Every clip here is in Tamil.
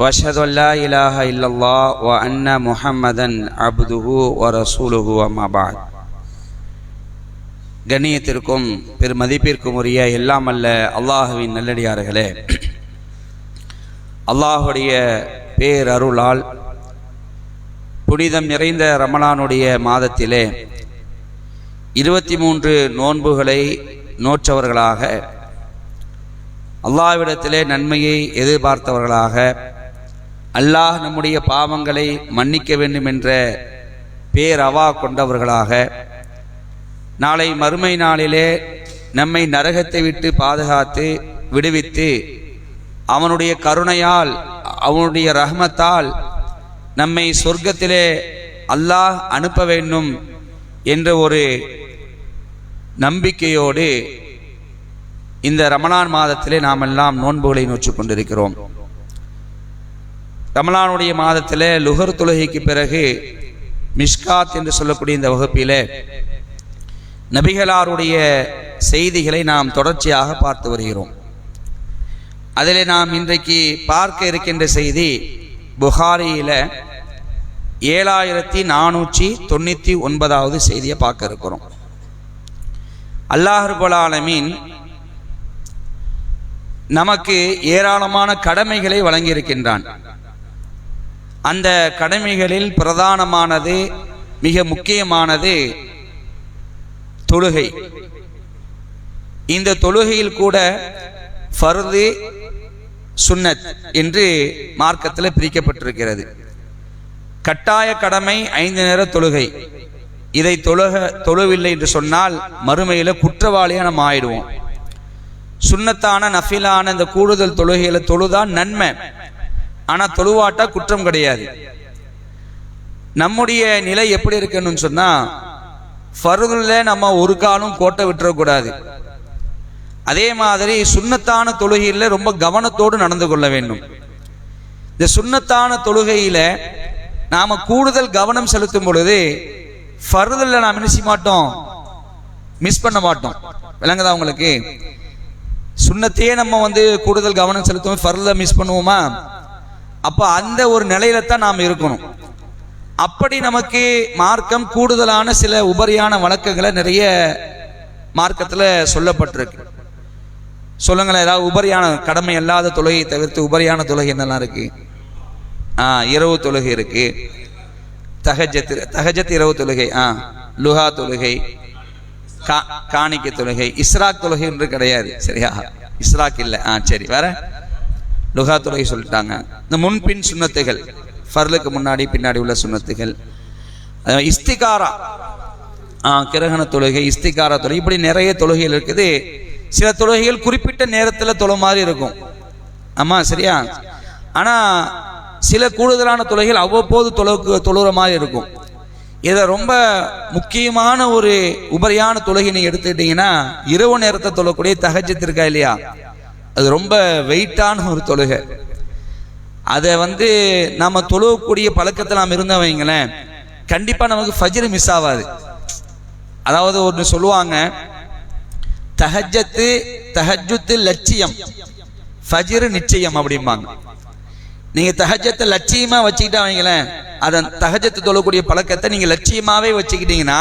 واشهد ان لا اله الا الله وان محمدا عبده ورسوله اما بعد கண்ணியத்திற்கும் பெருமதிப்பிற்கும் உரிய எல்லாம் அல்ல அல்லாஹுவின் நல்லடியார்களே அல்லாஹுடைய பேரருளால் புனிதம் நிறைந்த ரமலானுடைய மாதத்திலே இருபத்தி மூன்று நோன்புகளை நோற்றவர்களாக அல்லாஹ்விடத்திலே நன்மையை எதிர்பார்த்தவர்களாக அல்லாஹ் நம்முடைய பாவங்களை மன்னிக்க வேண்டும் என்ற பேரவா கொண்டவர்களாக நாளை மறுமை நாளிலே நம்மை நரகத்தை விட்டு பாதுகாத்து விடுவித்து அவனுடைய கருணையால் அவனுடைய ரஹமத்தால் நம்மை சொர்க்கத்திலே அல்லாஹ் அனுப்ப வேண்டும் என்ற ஒரு நம்பிக்கையோடு இந்த ரமணான் மாதத்திலே நாம் எல்லாம் நோன்புகளை நோச்சு கொண்டிருக்கிறோம். ரமலானுடைய மாதத்தில் லுகர் தொழுகைக்கு பிறகு மிஷ்காத் என்று சொல்லக்கூடிய இந்த வகுப்பில் நபிகளாருடைய செய்திகளை நாம் தொடர்ச்சியாக பார்த்து வருகிறோம். அதில் நாம் இன்றைக்கு பார்க்க இருக்கின்ற செய்தி புகாரியில் ஏழாயிரத்தி நானூற்றி தொண்ணூற்றி ஒன்பதாவது செய்தியை பார்க்க இருக்கிறோம். அல்லாஹர்புலாலமீன் நமக்கு ஏராளமான கடமைகளை வழங்கியிருக்கின்றான். அந்த கடமைகளில் பிரதானமானது மிக முக்கியமானது தொழுகை. இந்த தொழுகையில் கூட ஃபருது சுன்னத் என்று மார்க்கத்தில் பிரிக்கப்பட்டிருக்கிறது. கட்டாய கடமை ஐந்து நேர தொழுகை. இதை தொழுக தொழுவில்லை என்று சொன்னால் மறுமையில் குற்றவாளியாக நம்ம ஆயிடுவோம். சுண்ணத்தான நஃபிலான இந்த கூடுதல் தொழுகையில் தொழுதான் நன்மை. ஆனால் தொழுவாட்டா குற்றம் கிடையாது. நம்முடைய நிலை எப்படி இருக்குன்னு சொன்னா ஃபருதுல நம்ம ஒரு காலம் கோட்டை விட்டுறக்கூடாது அதே மாதிரி சுண்ணத்தான தொழுகையில ரொம்ப கவனத்தோடு நடந்து கொள்ள வேண்டும். இந்த சுண்ணத்தான தொழுகையில நாம கூடுதல் கவனம் செலுத்தும் பொழுது ஃபருதுல நாம் என்ன செய்ய மாட்டோம்? மிஸ் பண்ண மாட்டோம். விளங்குதா உங்களுக்கு? சுண்ணத்தையே நம்ம வந்து கூடுதல் கவனம் செலுத்துவோம். ஃபர்ல மிஸ் பண்ணுவோமா? அப்போ அந்த ஒரு நிலையில தான் நாம் இருக்கணும். அப்படி நமக்கு மார்க்கம் கூடுதலான சில உபரியான வழக்கங்களை நிறைய மார்க்கத்தில் சொல்லப்பட்டிருக்கு. சொல்லுங்களேன் ஏதாவது உபரியான கடமை அல்லாத தொழுகையை தவிர்த்து உபரியான தொழுகை என்னெல்லாம் இருக்கு? ஆ இரவு தொழுகை இருக்கு. தகஜத் தகஜத் இரவு தொழுகை ஆ லுஹா தொழுகை கா காணிக்க தொழுகை இஸ்ராக் தொழுகை என்று கிடையாது. சரியா? இஸ்ராக் இல்லை. ஆ சரி வேற? லுகா சொல்லிட்டாங்க. இந்த முன்பின் சுண்ணத்துகள் ஃபர்லுக்கு முன்னாடி பின்னாடி உள்ள சுண்ணத்துகள். இஸ்திகாரா. ஆ கிரகண தொழுகை இஸ்திகாரா தொழுகை. இப்படி நிறைய தொழுகைகள் இருக்குது. சில தொழுகைகள் குறிப்பிட்ட நேரத்தில் தொழ மாதிரி இருக்கும். ஆமாம் சரியா? ஆனால் சில கூடுதலான தொழுகைகள் அவ்வப்போது தொழுக்கு தொழுகிற மாதிரி இருக்கும். இதை ரொம்ப முக்கியமான ஒரு உபரியான தொழுகை நீங்க எடுத்துக்கிட்டீங்கன்னா இரவு நேரத்தை தொழக்கூடிய தகஜத்து இருக்கா இல்லையா? அது ரொம்ப வெயிட்டான ஒரு தொழுகை. அதை வந்து நம்ம தொழுவக்கூடிய பழக்கத்தில் நாம் இருந்தோம் வைங்களேன் கண்டிப்பாக நமக்கு ஃபஜ்ரு மிஸ் ஆகாது அதாவது ஒன்று சொல்லுவாங்க தஹஜத்து தஹஜுத்து லட்சியம். ஃபஜ்ரு நிச்சயம் அப்படிம்பாங்க. நீங்கள் தகஜத்தை லட்சியமாக வச்சுக்கிட்டா வைங்களேன் அதன் தகஜத்தை தொழக்கூடிய பழக்கத்தை நீங்கள் லட்சியமாகவே வச்சுக்கிட்டீங்கன்னா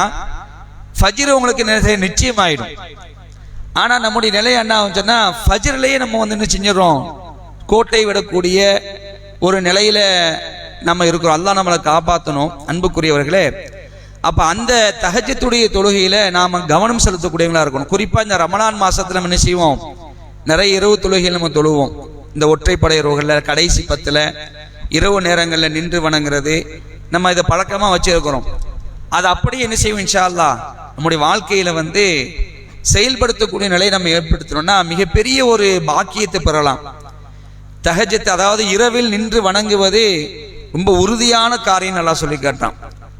ஃபஜ்ரு உங்களுக்கு நிச்சயமாயிடும். ஆனால் நம்முடைய நிலை என்ன ஆகுச்சுன்னா ஃபஜ்ரிலேயே நம்ம வந்து என்ன செஞ்சிடறோம்? கோட்டை விடக்கூடிய ஒரு நிலையில் நம்ம இருக்கிறோம். அல்லா நம்மளை காப்பாற்றணும் அன்புக்குரியவர்களே. அப்போ அந்த தகஜத்துடைய தொழுகையில் நாம் கவனம் செலுத்தக்கூடியவங்களாக இருக்கணும். குறிப்பாக இந்த ரமணான் மாதத்தில் நம்ம என்ன செய்வோம்? நிறைய இரவு தொழுகைகள் நம்ம தொழுவோம். இந்த ஒற்றைப்படை இரவுகளில் கடைசி பத்தில் இரவு நேரங்களில் நின்று வணங்குறது நம்ம இதை பழக்கமாக வச்சுருக்கிறோம். அது அப்படியே என்ன செய்வோம் இன்ஷா அல்லா நம்முடைய வாழ்க்கையில் வந்து செயல்படுத்தக்கூடிய நிலையை நம்ம ஏற்படுத்தணும்னா மிகப்பெரிய ஒரு பாக்கியத்தை பெறலாம். தஹஜத் அதாவது இரவில் நின்று வணங்குவது ரொம்ப உறுதியான காரியம் நல்லா சொல்லி காட்டான்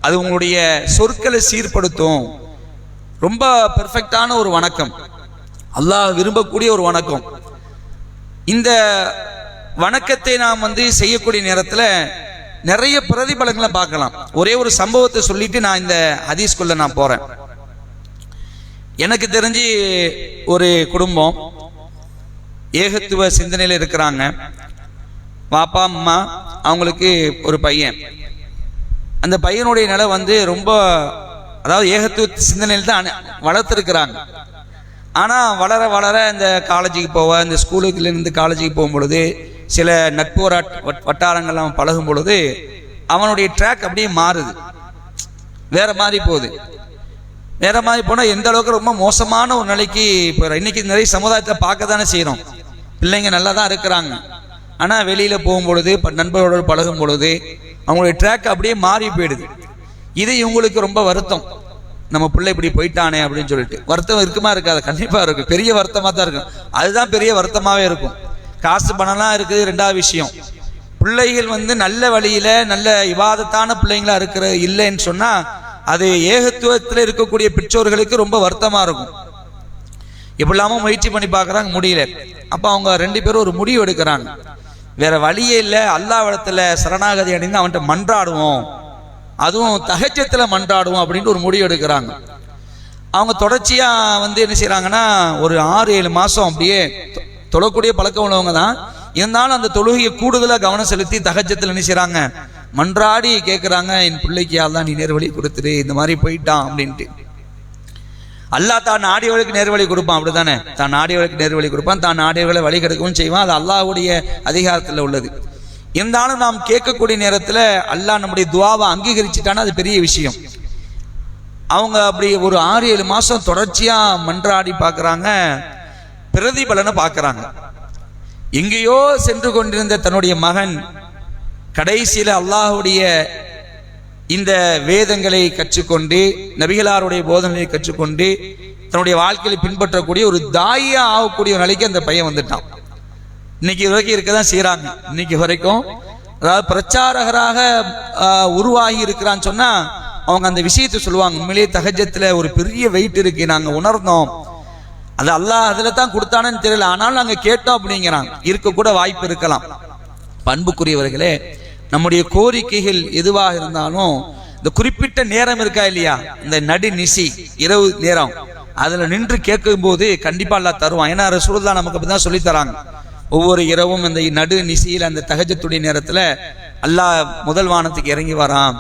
அது உங்களுடைய சொற்களை சீர்படுத்தும். ரொம்ப பெர்ஃபெக்டான ஒரு வணக்கம். அல்லாஹ் விரும்பக்கூடிய ஒரு வணக்கம். இந்த வணக்கத்தை நாம் வந்து செய்யக்கூடிய நேரத்தில் நிறைய பிரதிபலங்களை பார்க்கலாம். ஒரே ஒரு சம்பவத்தை சொல்லிட்டு நான் இந்த ஹதீஸ்குள்ள நான் போறேன். எனக்கு தெரிஞ்சு ஒரு குடும்பம் ஏகத்துவ சிந்தனையில் இருக்கிறாங்க. பாப்பா அம்மா அவங்களுக்கு ஒரு பையன். அந்த பையனுடைய நிலை வந்து ரொம்ப அதாவது ஏகத்துவ சிந்தனையில் தான் வளர்த்துருக்குறாங்க வளர்த்துருக்கிறாங்க. ஆனால் வளர வளர இந்த காலேஜுக்கு போவ இந்த ஸ்கூலுக்குலேருந்து காலேஜுக்கு போகும் பொழுது சில நட்பு வட்டாட்- வட்- வட்டாரங்கள் அவன் பழகும் பொழுது அவனுடைய ட்ராக் அப்படியே மாறுது. வேற மாதிரி போகுது. வேற மாதிரி போனால் எந்த அளவுக்கு ரொம்ப மோசமான ஒரு நிலைக்கு போயிடும் இன்னைக்கு நிறைய சமுதாயத்தை பார்க்க தானே செய்கிறோம் பிள்ளைங்க நல்லா தான் இருக்கிறாங்க. ஆனால் வெளியில் போகும் பொழுது ப- நண்பர்களோடு பழகும் பொழுது அவங்களுடைய ட்ராக் அப்படியே மாறி போயிடுது. இது இவங்களுக்கு ரொம்ப வருத்தம். நம்ம பிள்ளை இப்படி போயிட்டானே அப்படின்னு சொல்லிட்டு. வருத்தம் இருக்குமா இருக்காது. கண்டிப்பாக இருக்கும் பெரிய வருத்தமாக தான் இருக்கும். அதுதான் பெரிய வருத்தமாகவே இருக்கும். காசு பணம்லாம் இருக்குது ரெண்டாவது விஷயம். பிள்ளைகள் வந்து நல்ல வழியில் நல்ல இவாதத்தான பிள்ளைங்களா இருக்கிற இல்லைன்னு சொன்னால் அது ஏகத்துவத்தில் இருக்கக்கூடிய பெற்றோர்களுக்கு ரொம்ப வருத்தமாக இருக்கும். எப்படிலாமோ முயற்சி பண்ணி பார்க்குறாங்க முடியல. அப்போ அவங்க ரெண்டு பேரும் ஒரு முடிவு எடுக்கிறாங்க. வேற வழியே இல்லை அல்லாவிடத்துல சரணாகதி அணிந்து அவன்கிட்ட மன்றாடுவோம். அதுவும் தகச்சத்தில் மன்றாடுவோம் அப்படின்ட்டு ஒரு முடிவு எடுக்கிறாங்க. அவங்க தொடர்ச்சியாக வந்து என்ன செய்கிறாங்கன்னா ஒரு ஆறு ஏழு மாதம் அப்படியே தொழக்கூடிய பழக்கம் உள்ளவங்க தான் இருந்தாலும் அந்த தொழுகையை கூடுதலாக கவனம் செலுத்தி தகச்சத்தில் என்ன செய்கிறாங்க மன்றாடி கேட்குறாங்க என் பிள்ளைக்கு யாரெல்லாம் நீ நேர்வழி கொடுத்துரு இந்த மாதிரி போயிட்டான் அப்படின்ட்டு. அல்லாஹ் தான் நாடியவர்களுக்கு நேர்வழி கொடுப்பான் அப்படிதானே தான் நாடியவர்களுக்கு நேர்வழி கொடுப்பான் தான் நாடியவர்களை வழி கெடுக்கவும் செய்வான் அது அல்லாவுடைய அதிகாரத்தில் உள்ளது. இருந்தாலும் நாம் கேட்கக்கூடிய நேரத்தில் அல்லாஹ் நம்முடைய துவாவை அங்கீகரிச்சுட்டானா அது பெரிய விஷயம். அவங்க அப்படி ஒரு ஆறு ஏழு மாதம் தொடர்ச்சியாக மன்றாடி பார்க்குறாங்க பிரதிபலனை பார்க்குறாங்க எங்கேயோ சென்று கொண்டிருந்த தன்னுடைய மகன் கடைசியில் அல்லாஹ்வுடைய இந்த வேதங்களை கற்றுக்கொண்டு நபிகளாருடைய போதனையை கற்றுக்கொண்டு தன்னுடைய வாழ்க்கையில பின்பற்றக்கூடிய ஒரு தாயா ஆகக்கூடிய நிலைக்கு அந்த பையன் வந்துட்டான். இன்னைக்கு வரைக்கும் இருக்க தான் செய்கிறாங்க இன்னைக்கு வரைக்கும் அதாவது பிரச்சாரகராக உருவாகி இருக்கிறான்னு சொன்னா அவங்க அந்த விஷயத்தை சொல்லுவாங்க. உண்மையிலேயே தகஜத்துல ஒரு பெரிய வெயிட் இருக்கு. நாங்க உணர்ந்தோம். அது அல்லாஹ் அதுல தான் கொடுத்தானன்னு தெரியல. ஆனாலும் நாங்க கேட்டோம் அப்படிங்கிறாங்க. இருக்க கூட வாய்ப்பு இருக்கலாம். பண்புக்குரியவர்களே நம்முடைய கோரிக்கைகள் எதுவாக இருந்தாலும் இந்த குறிப்பிட்ட நேரம் இருக்கா இல்லையா? இந்த நடு நிசி இரவு நேரம் அதுல நின்று கேட்கும் போது கண்டிப்பா அல்லாஹ் தருவான். ஏன்னா ரசூலுல்லாஹ் நமக்கு அப்படிதான் சொல்லி தராங்க. ஒவ்வொரு இரவும் இந்த நடு நிசியில் அந்த தகஜத்துடைய நேரத்துல அல்லாஹ் முதல் வானத்துக்கு இறங்கி வரான்.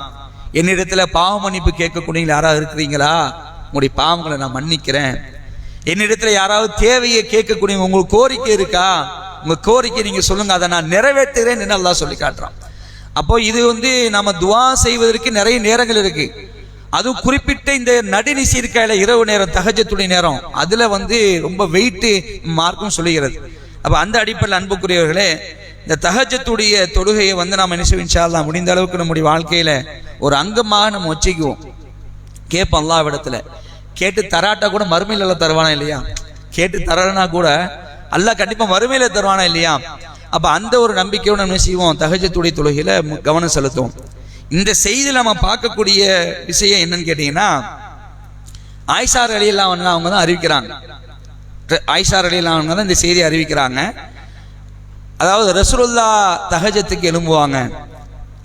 என்னிடத்துல பாவ மன்னிப்பு கேட்கக்கூடிய யாராவது இருக்கிறீங்களா? உங்களுடைய பாவங்களை நான் மன்னிக்கிறேன். என்னிடத்துல யாராவது தேவையை கேட்கக்கூடிய உங்களுக்கு கோரிக்கை இருக்கா? உங்க கோரிக்கை நீங்க சொல்லுங்க அதை நான் நிறைவேற்றுகிறேன் அல்லாஹ் சொல்லி காட்டுறான். அப்போ இது வந்து நம்ம துவா செய்வதற்கு நிறைய நேரங்கள் இருக்கு. அதுவும் குறிப்பிட்ட இந்த நடுநிசி இருக்கையில இரவு நேரம் தகஜத்துடைய நேரம் அதுல வந்து ரொம்ப வெயிட்டு மார்க்கும் சொல்லுகிறது. அப்ப அந்த அடிப்படையில் அன்புக்குரியவர்களே இந்த தகஜத்துடைய தொழுகையை வந்து நாம் என்ன செய்வோம்? முடிந்த அளவுக்கு நம்முடைய வாழ்க்கையில ஒரு அங்கமாக நம்ம வச்சுக்குவோம். கேட்போம் அல்லாவிடத்துல கேட்டு தராட்டா கூட மறுமையில் எல்லாம் தருவானா இல்லையா? கேட்டு தரலனா கூட அல்லாஹ் கண்டிப்பாக வறுமையில் தருவானா இல்லையா? அப்போ அந்த ஒரு நம்பிக்கையோட நம்ம செய்வோம்? தகஜத்துடைய தொழுகையில் கவனம் செலுத்துவோம். இந்த செய்தியில் நம்ம பார்க்கக்கூடிய விஷயம் என்னன்னு கேட்டீங்கன்னா ஆயிஷார் அலியெல்லாம் வந்து அவங்க தான் அறிவிக்கிறாங்க. ஆயிஷார் அலியெல்லாம் அவங்க தான் இந்த செய்தியை அறிவிக்கிறாங்க. அதாவது ரசூலுல்லா தகஜத்துக்கு எழும்புவாங்க.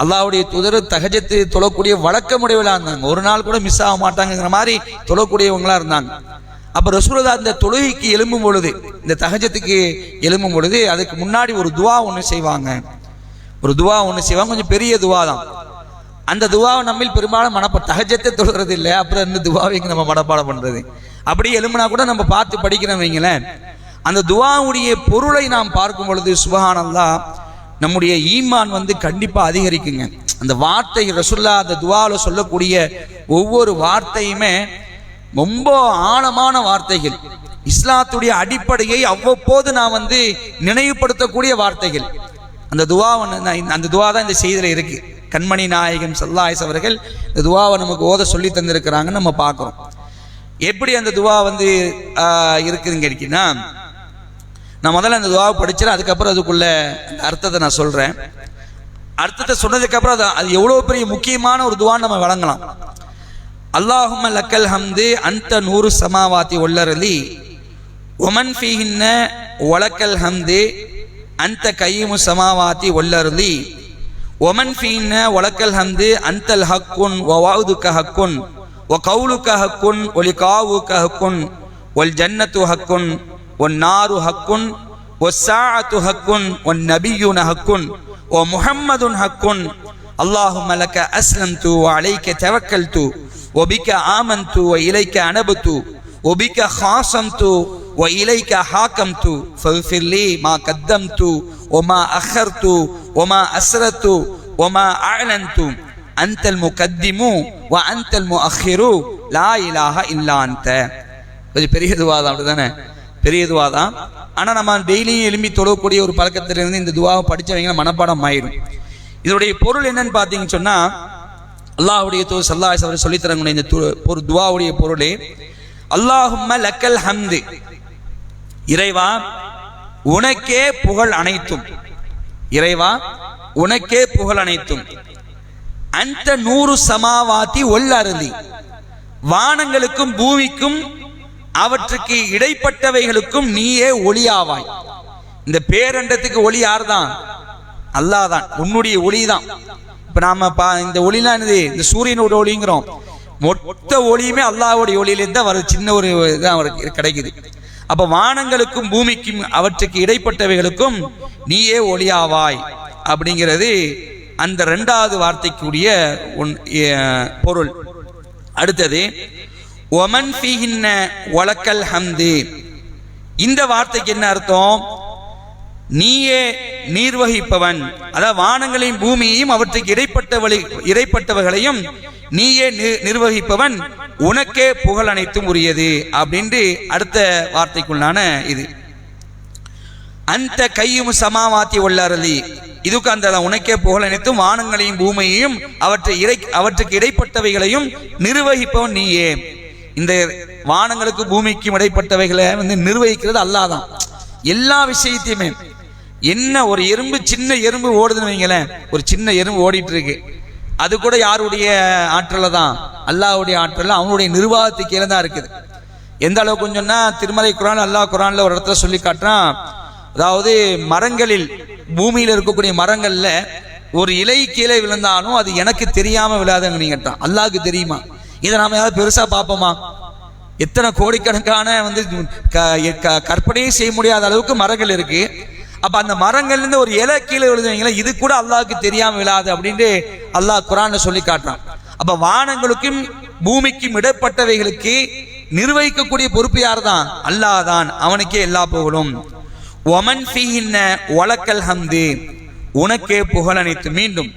அல்லாவுடைய துதர் தகஜத்து தொழக்கூடிய வழக்கமுடையவர்களாக இருந்தாங்க. ஒரு நாள் கூட மிஸ் ஆக மாட்டாங்கங்கிற மாதிரி தொழக்கூடியவங்களா இருந்தாங்க. அப்ப ரசூலதா இந்த தொழுகைக்கு எழும்பும் பொழுது இந்த தகஜத்துக்கு எழும்பும் பொழுது அதுக்கு முன்னாடி ஒரு துவா ஒன்று செய்வாங்க. ஒரு துவா ஒன்று செய்வாங்க கொஞ்சம் பெரிய துவா தான். அந்த துவாவை நம்மில் பெரும்பாலும் மனப்ப தகஜத்தை தொழுறது இல்லை அப்புறம் இந்த துவாவை நம்ம மனப்பாடம் பண்றது? அப்படியே எழும்புனா கூட நம்ம பார்த்து படிக்கிறோம் வைங்களேன். அந்த துவாவுடைய பொருளை நாம் பார்க்கும் பொழுது சுபஹானல்லா நம்முடைய ஈமான் வந்து கண்டிப்பாக அதிகரிக்குங்க. அந்த வார்த்தை ரசுல்லா அந்த துவாவில் சொல்லக்கூடிய ஒவ்வொரு வார்த்தையுமே ரொம்ப ஆழமான வார்த்தைகள். இஸ்லாத்துடைய அடிப்படையை அவ்வப்போது நான் வந்து நினைவுபடுத்தக்கூடிய வார்த்தைகள். அந்த துவா அந்த துவா தான் இந்த செய்தியில் இருக்கு. கண்மணி நாயகம் சல்லாயஸ் அவர்கள் இந்த துவாவை நமக்கு ஓத சொல்லி தந்திருக்கிறாங்கன்னு நம்ம பார்க்குறோம். எப்படி அந்த துவா வந்து ஆஹ், இருக்குதுன்னு கேட்டீங்கன்னா நான் முதல்ல அந்த துவாவை படிச்சிடறேன் அதுக்கப்புறம் அதுக்குள்ள அந்த அர்த்தத்தை நான் சொல்கிறேன் அர்த்தத்தை சொன்னதுக்கப்புறம் அது- அது எவ்வளோ பெரிய முக்கியமான ஒரு துவான்னு நம்ம வழங்கலாம் அல்லாஹும லக்கல் ஹம்து அந்த நூறு சமாவாத்தி ஒல்லரலி ஒமன் ஃபீஹின்ன ஒலக்கல் ஹம்து அந்த கையுமு சமாவாத்தி ஒல்லருளி ஒமன் ஃபீன்ன ஒலக்கல் ஹம்து அந்தல் ஹக்குன் ஒவாவுதுக்க ஹக்குன் ஒ கவுலுக்க ஹக்குன் ஒலி காவுக்க ஹக்குன் ஒல் ஜன்னத்து ஹக்குன் ஒன் நாரு ஹக்குன் ஒ சாத்து ஹக்குன் ஒன் நபியுன ஹக்குன் ஒ முஹம்மதுன் ஹக்குன் اللهم لك أسلمت وعليك توكلت وبك آمنت وإليك أنبت وبك خاصمت وإليك حاكمت فاغفر لي ما قدمت وما أخرت وما أسرت وما أعلنت أنت المقدم وأنت المؤخر لا إله إلا أنت கொஞ்சம் பெரிய துவா தான் அப்படிதானே பெரிய துவா தான் ஆனால் நம்ம டெய்லியும் எழும்பி தொழக்கூடிய ஒரு பழக்கத்திலிருந்து இந்த துவாவை படிச்சவங்க மனப்பாடம் ஆயிடும் இதனுடைய பொருள் என்னன்னு பார்த்தீங்கன்னு சொன்னா அல்லாஹுடைய தூ சல்லாஸ் அவர் சொல்லித்தரக்கூடிய இந்த து- ஒரு துவாவுடைய பொருளே அல்லாஹும்ம லக்கல் ஹம்து. இறைவா உனக்கே புகழ் அனைத்தும். இறைவா உனக்கே புகழ் அனைத்தும். அந்த நூறு சமாவாத்தி ஒல்லருதி வானங்களுக்கும் பூமிக்கும் அவற்றுக்கு இடைப்பட்டவைகளுக்கும் நீயே ஒளியாவாய். இந்த பேரண்டத்துக்கு ஒளி யார்தான்? அல்லாஹ் தான் உன்னுடைய ஒளி தான் இப்ப நாம பா இந்த ஒளிலாம் என்னது? இந்த சூரியனோட ஒளிங்கிறோம். மொத்த ஒளியுமே அல்லாஹ்வுடைய ஒளியிலேருந்து தான் வர சின்ன ஒரு இதான் கிடைக்குது. அப்ப வானங்களுக்கும் பூமிக்கும் அவற்றுக்கு இடைப்பட்டவைகளுக்கும் நீயே ஒளியாவாய் அப்படிங்கிறது அந்த ரெண்டாவது வார்த்தைக்குரிய ஒன்- பொருள். அடுத்தது ஒமன் ஃபீஹின்ன ஒலக்கல் ஹம்து. இந்த வார்த்தைக்கு என்ன அர்த்தம்? நீயே நிர்வகிப்பவன். அதாவது வானங்களையும் பூமியையும் அவற்றுக்கு இடைப்பட்டவளை இடைப்பட்டவர்களையும் நீயே நி- நிர்வகிப்பவன். உனக்கே புகழ் அனைத்தும் உரியது. அப்படின்ட்டு அடுத்த வார்த்தைக்குள்ளான இது. அந்த கையும் சமாவாத்தி உள்ளாரதி இதுக்கு அந்த உனக்கே புகழ் அனைத்தும் வானங்களையும் பூமியையும் அவற்றை இறை அவற்றுக்கு இடைப்பட்டவைகளையும் நிர்வகிப்பவன் நீயே. இந்த வானங்களுக்கு பூமிக்கும் இடைப்பட்டவைகளை வந்து நிர்வகிக்கிறது அல்லாதான். எல்லா விஷயத்தையுமே. என்ன ஒரு எறும்பு சின்ன எறும்பு ஓடுதுன்னு வைங்களேன் ஒரு சின்ன எறும்பு ஓடிட்டு இருக்கு அது கூட யாருடைய ஆற்றல தான்? அல்லாவுடைய ஆற்றல் அவனுடைய நிர்வாகத்துக்கு கீழே தான் இருக்குது. எந்த அளவுக்கு கொஞ்சம்னா திருமலை குரான் அல்லாஹ் குரானில் ஒரு இடத்துல சொல்லி காட்டுறான். அதாவது மரங்களில் பூமியில் இருக்கக்கூடிய மரங்களில் ஒரு இலை கீழே விழுந்தாலும் அது எனக்கு தெரியாமல் விழாதுங்க நீங்க கேட்டான் தெரியுமா? இதை நாம் ஏதாவது பெருசாக பார்ப்போமா? எத்தனை கோடிக்கணக்கான வந்து க- க- கற்பனையே செய்ய முடியாத அளவுக்கு மரங்கள் இருக்கு. அப்ப அந்த மரங்கள்லேருந்து ஒரு இலை கீழே விழுதுவீங்களா இது கூட அல்லாவுக்கு தெரியாம விழாது அப்படின்ட்டு அல்லாஹ் குரான்ல சொல்லி காட்டுறான். அப்ப வானங்களுக்கும் பூமிக்கும் இடப்பட்டவைகளுக்கு நிர்வகிக்கக்கூடிய பொறுப்பு யார் தான் அல்லாஹ் தான் அவனுக்கே எல்லா புகழும். ஒமன் ஃபீஹின்ன ஒலக்கல் ஹம்து. உனக்கே புகழ் அனைத்து. மீண்டும்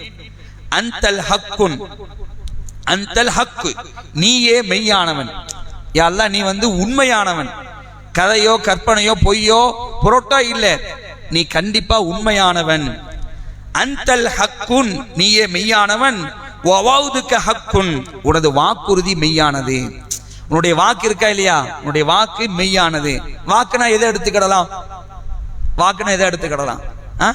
அந்தல் ஹக்குன். அந்தல் ஹக்கு. நீயே மெய்யானவன். யா நீ வந்து உண்மையானவன். கதையோ கற்பனையோ பொய்யோ புரோட்டோ இல்லை. நீ கண்டிப்பா உண்மையானவன். அந்தல் ஹக்குன் நீயே மெய்யானவன். வவௌதுக்க ஹக்குன் உனது வாக்குறுதி மெய்யானது. உன்னுடைய வாக்கு இருக்கா இல்லையா? உன்னுடைய வாக்கு மெய்யானது. வாக்குனா எதை எடுத்துக்கிடலாம்? வாக்குனா எதை எடுத்துக்கிடலாம்? ஆ?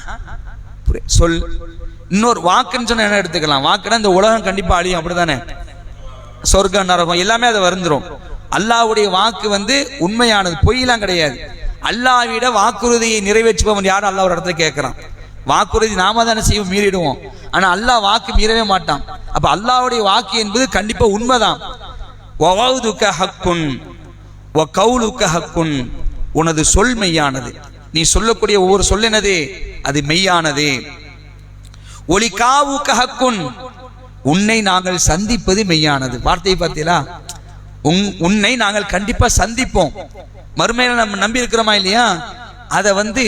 சொல். இன்னொரு வாக்குன்னு சொன்னா என்ன எடுத்துக்கலாம்? வாக்குனா இந்த உலகம் கண்டிப்பா அழியும் அப்படிதானே சொர்க்கம் நரகம் எல்லாமே அதை வருந்துரும் அல்லாவுடைய வாக்கு வந்து உண்மையானது பொய்யெல்லாம் கிடையாது. அல்லாவிட வாக்குறுதியை நிறைவேற்றுபவன் யாரும் அல்லா ஒரு இடத்துல கேட்குறான். வாக்குறுதி நாம தானே செய்வோம் மீறிடுவோம். ஆனா அல்லாஹ் வாக்கு மீறவே மாட்டான். அப்ப அல்லாவுடைய வாக்கு என்பது கண்டிப்பா உண்மைதான். வவௌதுக ஹக்குன் ஒ கவுலுக்க ஹக்குன். உனது சொல் மெய்யானது. நீ சொல்லக்கூடிய ஒவ்வொரு சொல் என்னது? அது மெய்யானது. ஒளி காவுக்க ஹக்குன். உன்னை நாங்கள் சந்திப்பது மெய்யானது. வார்த்தையை பார்த்தீங்களா? உன் உன்னை நாங்கள் கண்டிப்பா சந்திப்போம். மறுமையில நம்ம நம்பி இருக்கிறோமா இல்லையா? அதை வந்து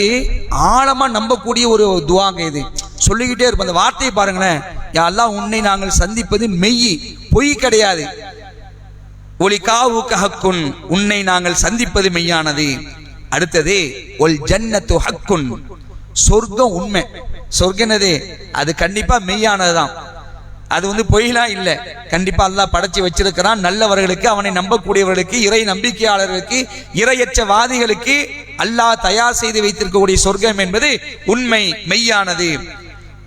ஆழமா நம்பக்கூடிய ஒரு துவாங்க இது. சொல்லிக்கிட்டே இருப்போம். அந்த வார்த்தையை பாருங்களேன். யாரெல்லாம் உன்னை நாங்கள் சந்திப்பது மெய் பொய் கிடையாது. ஒளி காவுக்க ஹக்குன் உன்னை நாங்கள் சந்திப்பது மெய்யானது. அடுத்தது ஒல் ஜன்னத்து ஹக்குன். சொர்க்கம் உண்மை. சொர்க்கம் அது கண்டிப்பா மெய்யானதுதான். அது வந்து பொய்லாம் இல்லை. கண்டிப்பா அல்லாஹ் படைச்சு வச்சிருக்கிறான். நல்லவர்களுக்கு அவனை நம்பக்கூடியவர்களுக்கு இறை நம்பிக்கையாளர்களுக்கு இறையற்றவாதிகளுக்கு அல்லாஹ் தயார் செய்து வைத்திருக்கக்கூடிய சொர்க்கம் என்பது உண்மை மெய்யானது.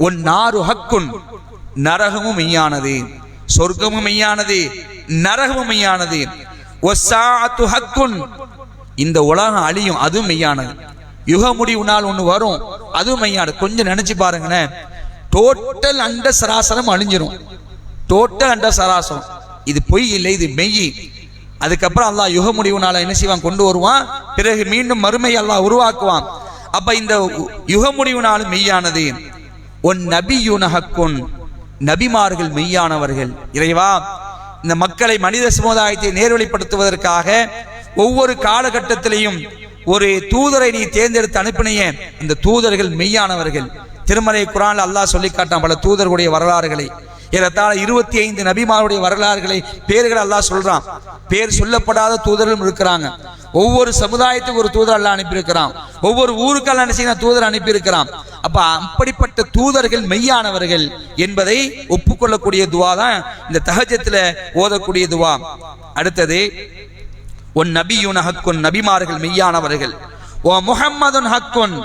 உன் நாரு ஹக்குன் நரகமும் மெய்யானது. சொர்க்கமும் மெய்யானது நரகமும் மெய்யானது. ஒசாத்து ஹக்குன் இந்த உலகம் அழியும் அதுவும் மெய்யானது. யுக முடிவு நாள் ஒன்று வரும் அதுவும் மெய்யானது. கொஞ்சம் நினைச்சு பாருங்களேன். டோட்டல் அண்ட சராசரம் அழிஞ்சிரும். டோட்டல் அண்ட சராசரம் இது பொய் இல்லை இது மெய். அதுக்கப்புறம் அல்லாஹ் யுக முடிவுனால என்ன செய்வான்? கொண்டு வருவான். பிறகு மீண்டும் மறுமை அல்லாஹ் உருவாக்குவான். அப்ப இந்த யுக முடிவு மெய்யானது உன் நபியுனஹக்குன் நபிமார்கள் மெய்யானவர்கள். இறைவா இந்த மக்களை மனித சமுதாயத்தை நேர்வழிப்படுத்துவதற்காக ஒவ்வொரு காலகட்டத்திலையும் ஒரு தூதரை நீ தேர்ந்தெடுத்து அனுப்பினையே இந்த தூதர்கள் மெய்யானவர்கள். திருமலை குரான் அல்லாஹ் சொல்லி காட்டான் பல தூதர்களுடைய வரலாறுகளை. ஏறத்தாழ இருபத்தி ஐந்து நபிமாருடைய வரலாறுகளை பேர்கள் அல்லாஹ் சொல்றான். பேர் சொல்லப்படாத தூதர்களும் இருக்கிறாங்க. ஒவ்வொரு சமுதாயத்துக்கு ஒரு தூதர் அல்ல அனுப்பியிருக்கிறான். ஒவ்வொரு ஊருக்கு அல்லாஹ் தூதர் அனுப்பியிருக்கிறான். அப்ப அப்படிப்பட்ட தூதர்கள் மெய்யானவர்கள் என்பதை ஒப்புக்கொள்ளக்கூடிய துவா தான் இந்த தகஜத்தில் ஓதக்கூடிய துவா. அடுத்தது உன் நபியுன் ஹக்குன் நபிமார்கள் மெய்யானவர்கள். ஓ முகம்மதுன் ஹக்குன்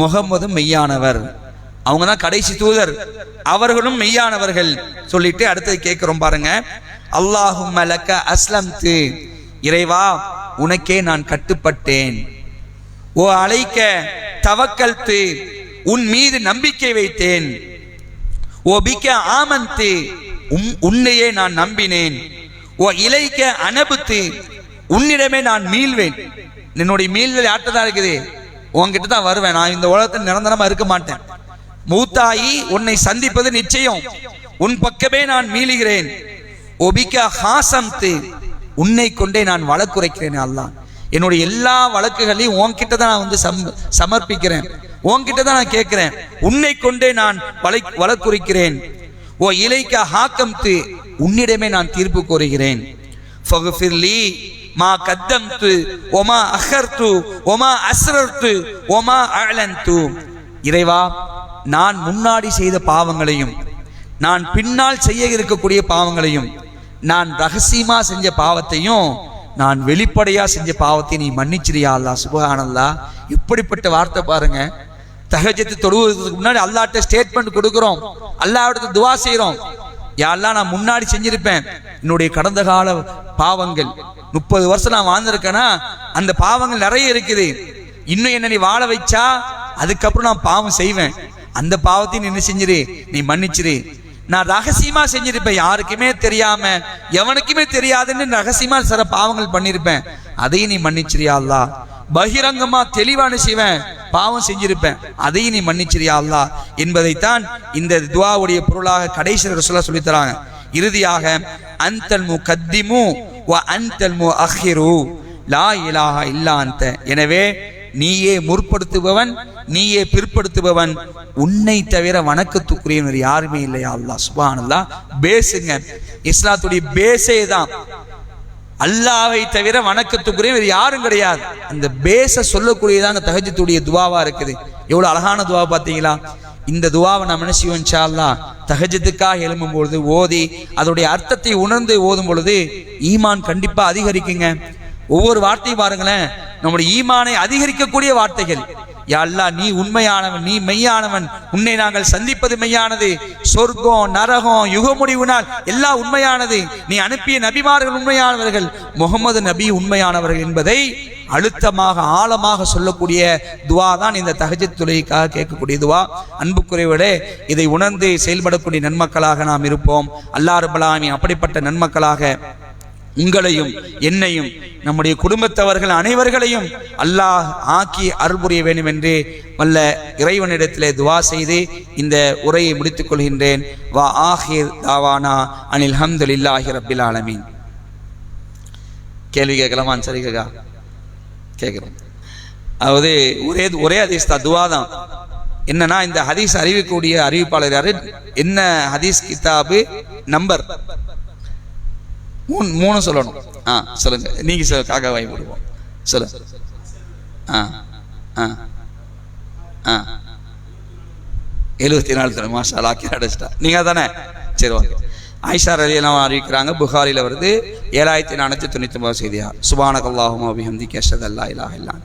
முகம்மதும் மெய்யானவர். அவங்க தான் கடைசி தூதர். அவர்களும் மெய்யானவர்கள். சொல்லிட்டு அடுத்தது கேட்கிறோம் பாருங்க. அல்லாஹும் மலக்க அஸ்லம் இறைவா உனக்கே நான் கட்டுப்பட்டேன். ஓ அழைக்க தவக்கல்த்து உன் மீது நம்பிக்கை வைத்தேன். ஓ பிக்க ஆமந்து உம் உன்னையே நான் நம்பினேன். ஓ இலைக்க அனபுத்து. உன்னிடமே நான் மீள்வேன். என்னுடைய மீள்தல் யார்கிட்ட தான் இருக்குது? உன்கிட்ட தான் வருவேன். நான் இந்த உலகத்தில் நிரந்தரமா இருக்க மாட்டேன். மூத்தாயி உன்னை சந்திப்பது நிச்சயம். உன் பக்கமே நான் மீளுகிறேன். ஒபிகா ஹாசம்து. உன்னை கொண்டே நான் வழக்குரைக்கிறேன் அல்லாஹ். என்னுடைய எல்லா வழக்குகளையும் உன்கிட்ட தான் நான் வந்து சம் சமர்ப்பிக்கிறேன். உன்கிட்ட தான் நான் கேட்கிறேன். உன்னை கொண்டே நான் வளை வழக்குரைக்கிறேன் ஓ இலைக்கா ஹாக்கம்து. உன்னிடமே நான் தீர்ப்பு கோருகிறேன். ஃபகுஃபிர்லி மா கத்தம்து. ஒமா அஹர்து. ஒமா அஸ்ரர்து. ஒமா அலன்து இறைவா நான் முன்னாடி செய்த பாவங்களையும் நான் பின்னால் செய்ய இருக்கக்கூடிய பாவங்களையும் நான் ரகசியமாக செஞ்ச பாவத்தையும் நான் வெளிப்படையாக செஞ்ச பாவத்தை நீ மன்னிச்சிரியா அல்லா சுபஹானல்லா. இப்படிப்பட்ட வார்த்தை பாருங்க. தகஜத்தை தொழுவதற்கு முன்னாடி அல்லாட்ட ஸ்டேட்மெண்ட் கொடுக்குறோம். அல்லாவிடத்து துவா செய்கிறோம் யாரெல்லாம் நான் முன்னாடி செஞ்சிருப்பேன். என்னுடைய கடந்த கால பாவங்கள் முப்பது வருஷம் நான் வாழ்ந்திருக்கேன்னா அந்த பாவங்கள் நிறைய இருக்குது. இன்னும் என்னை நீ வாழ வச்சா அதுக்கப்புறம் நான் பாவம் செய்வேன். அந்த பாவத்தையும் நீ என்ன செஞ்சிரு? நீ மன்னிச்சிரு. நான் ரகசியமா செஞ்சிருப்பேன். யாருக்குமே தெரியாம எவனுக்குமே தெரியாதுன்னு ரகசியமா சில பாவங்கள் பண்ணிருப்பேன். அதையும் நீ மன்னிச்சிரியா அல்லா பகிரங்கமா தெளிவான செய்வேன் பாவம் செஞ்சிருப்பேன். அதையும் நீ மன்னிச்சிரியா அல்லா என்பதைத்தான் இந்த துவாவுடைய பொருளாக கடைசி ரசூலா சொல்லி தராங்க. இறுதியாக அந்தல் மு கத்திமு வ அந்தல் மு அஹிரு லா இலாஹ இல்லா அந்த எனவே நீயே முற்படுத்துபவன் நீயே பிற்படுத்துபவன். உன்னை தவிர வணக்கத்துக்குரியவர் யாருமே இல்லையா அல்லா சுபானல்லா பேசுங்க. இஸ்லாத்துடைய பேஸே தான். அல்லாவை தவிர வணக்கத்துக்குரியவர் யாரும் கிடையாது. அந்த பேச சொல்லக்கூடியதாங்க தகஜத்துடைய துவாவா இருக்குது. எவ்வளவு அழகான துவா பார்த்தீங்களா? இந்த துவாவை நம்ம என்ன செய்வோம் இன்ஷா தகஜத்துக்காக எழும்பும் பொழுது ஓதி அதோடைய அர்த்தத்தை உணர்ந்து ஓதும் பொழுது ஈமான் கண்டிப்பா அதிகரிக்குங்க. ஒவ்வொரு வார்த்தையும் பாருங்களேன். நம்முடைய ஈமானை அதிகரிக்கக்கூடிய வார்த்தைகள். யா நீ உண்மையானவன் நீ மெய்யானவன். உன்னை நாங்கள் சந்திப்பது மெய்யானது. சொர்க்கம் நரகம் யுக முடிவு நாள் எல்லாம் உண்மையானது. நீ அனுப்பிய நபிமார்கள் உண்மையானவர்கள். முகமது நபி உண்மையானவர்கள் என்பதை அழுத்தமாக ஆழமாக சொல்லக்கூடிய துவா தான் இந்த தகஜத் துறைக்காக கேட்கக்கூடிய துவா. அன்புக்குறைவிட இதை உணர்ந்து செயல்படக்கூடிய நன்மக்களாக நாம் இருப்போம். அல்லாஹ் ரப்பல் அப்படிப்பட்ட நன்மக்களாக உங்களையும் என்னையும் நம்முடைய குடும்பத்தவர்கள் அனைவர்களையும் அல்லாஹ் ஆக்கி அருள் புரிய வேண்டும் என்று வல்ல இறைவனிடத்திலே துவா செய்து இந்த உரையை முடித்துக் கொள்கின்றேன். வா ஆஹிர் தாவானா அனில் ஹம்துலில்லாஹி ரபில் ஆலமீன். கேள்வி கேட்கலாமா? சரி கேக்கா. கேட்குறோம். அதாவது ஒரே ஒரே ஹதீஸ் தான் துவா தான். என்னன்னா இந்த ஹதீஸ் அறிவிக்கக்கூடிய அறிவிப்பாளர் யாரு? என்ன ஹதீஸ் கிதாபு நம்பர்? மூணு மூணு சொல்லணும். ஆ சொல்லுங்க. நீங்க சொல்ல காக்கா வாங்கி விடுவோம் சொல்லுங்க ஆ ஆ ஆ. எழுபத்தி நாலு தடவை மாஷா லாக்கி அடைச்சிட்டா. நீங்க தானே? சரி ஓகே. ஆயிஷா அலியெல்லாம் அறிவிக்கிறாங்க புகாரில வருது ஏழாயிரத்தி நானூற்றி தொண்ணூற்றி ஒன்பது செய்தியா சுபானகல்லாஹும் அபிஹந்தி கேஷத் அல்லா இலாஹ் இல்லான்